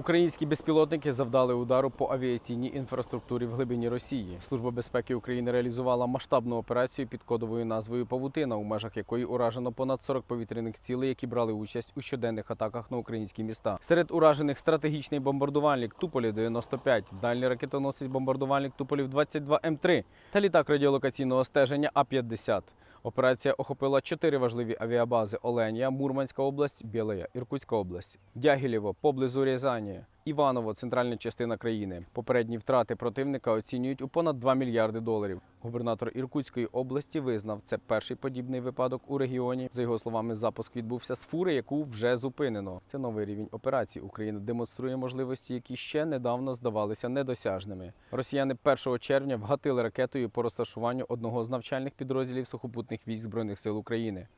Українські безпілотники завдали удару по авіаційній інфраструктурі в глибині Росії. Служба безпеки України реалізувала масштабну операцію під кодовою назвою Павутина, у межах якої уражено понад 40 повітряних цілей, які брали участь у щоденних атаках на українські міста. Серед уражених стратегічний бомбардувальник Туполів 95, дальній ракетоносець бомбардувальник Туполів 22 М3 та літак радіолокаційного стеження А-50. Операція охопила чотири важливі авіабази: Оленя, Мурманська область, Білая, Іркутська область, Дягілєво, поблизу Рязані, Іваново, центральна частина країни. Попередні втрати противника оцінюють у понад 2 мільярди доларів. Губернатор Іркутської області визнав, це перший подібний випадок у регіоні. За його словами, запуск відбувся з фури, яку вже зупинено. Це новий рівень операції. Україна демонструє можливості, які ще недавно здавалися недосяжними. Росіяни 1 червня вгатили ракетою по розташуванню одного з навчальних підрозділів сухопутних військ збройних сил України.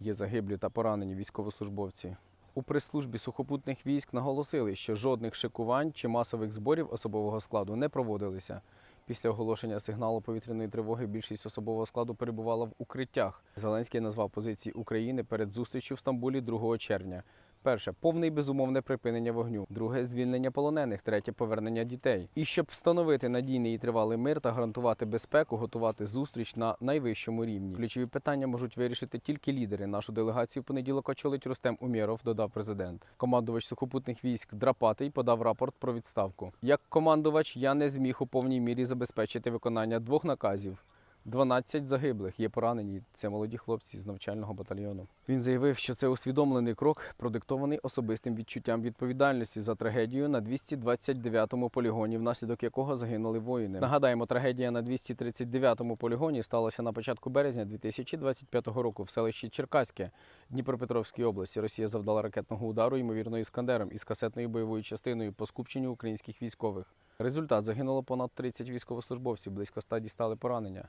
Є загиблі та поранені військовослужбовці. У прес-службі сухопутних військ наголосили, що жодних шикувань чи масових зборів особового складу не проводилися. Після оголошення сигналу повітряної тривоги більшість особового складу перебувала в укриттях. Зеленський назвав позиції України перед зустрічю в Стамбулі 2 червня. Перше повне і безумовне припинення вогню. Друге звільнення полонених. Третє повернення дітей. І щоб встановити надійний і тривалий мир та гарантувати безпеку, готувати зустріч на найвищому рівні. Ключові питання можуть вирішити тільки лідери. Нашу делегацію в понеділок очолить Рустем Умєров, додав президент. Командувач сухопутних військ Драпатий подав рапорт про відставку. Як командувач, я не зміг у повній мірі забезпечити виконання двох наказів. 12 загиблих є поранені. Це молоді хлопці з навчального батальйону. Він заявив, що це усвідомлений крок, продиктований особистим відчуттям відповідальності за трагедію на 229-му полігоні, внаслідок якого загинули воїни. Нагадаємо, трагедія на 239-му полігоні сталася на початку березня 2025 року в селищі Черкаське Дніпропетровській області. Росія завдала ракетного удару, ймовірно, іскандером із касетною бойовою частиною по скупченню українських військових. Результат загинуло понад 30 військовослужбовців, близько 100 дістали поранення.